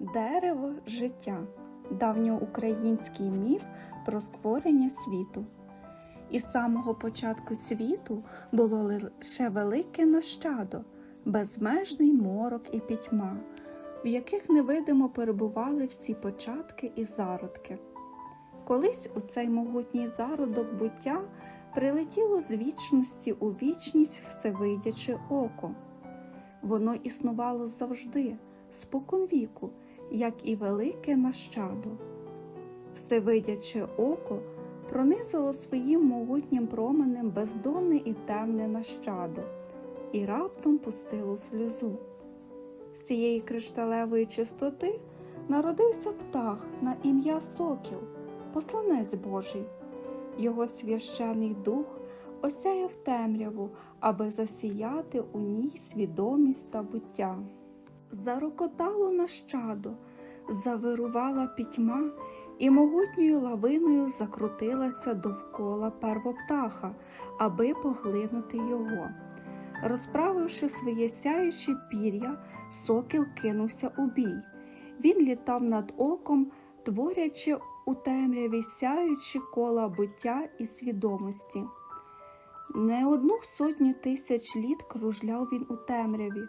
Дерево життя давньоукраїнський міф про створення світу. Із самого початку світу було лише велике нащадо, безмежний морок і пітьма, в яких невидимо перебували всі початки і зародки. Колись у цей могутній зародок буття прилетіло з вічності у вічність всевидяче око. Воно існувало завжди, споконвіку, як і велике нащадо. Всевидяче око пронизало своїм могутнім променем бездонне і темне нащадо, і раптом пустило сльозу. З цієї кришталевої чистоти народився птах на ім'я Сокіл, посланець Божий. Його священий дух осяяв темряву, аби засіяти у ній свідомість та буття. Зарокотало нащадо, завирувала пітьма і могутньою лавиною закрутилася довкола первоптаха, аби поглинути його. Розправивши своє сяюче пір'я, сокіл кинувся у бій. Він літав над оком, творячи у темряві сяючі кола буття і свідомості. Не одну сотню тисяч літ кружляв він у темряві,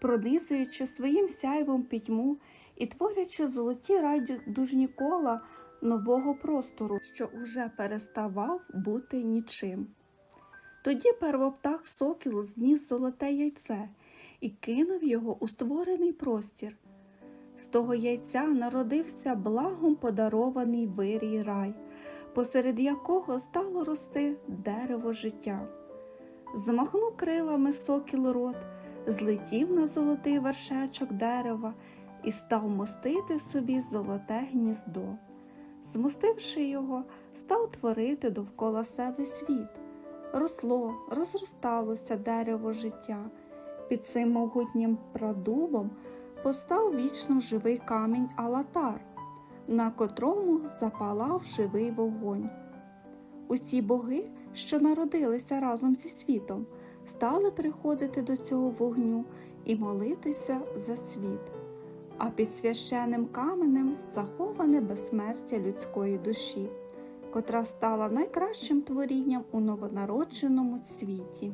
пронизуючи своїм сяйвом пітьму і творячи золоті райдужні кола нового простору, що уже переставав бути нічим. Тоді первоптах сокіл зніс золоте яйце і кинув його у створений простір. З того яйця народився благом подарований вирій рай, посеред якого стало рости дерево життя. Змахнув крилами сокіл рот, злетів на золотий вершечок дерева і став мостити собі золоте гніздо. Змостивши його, став творити довкола себе світ. Росло, розросталося дерево життя. Під цим могутнім прадубом постав вічно живий камінь Алатар, на котрому запалав живий вогонь. Усі боги, що народилися разом зі світом, стали приходити до цього вогню і молитися за світ, а під священним каменем заховане безсмертя людської душі, котра стала найкращим творінням у новонародженому світі.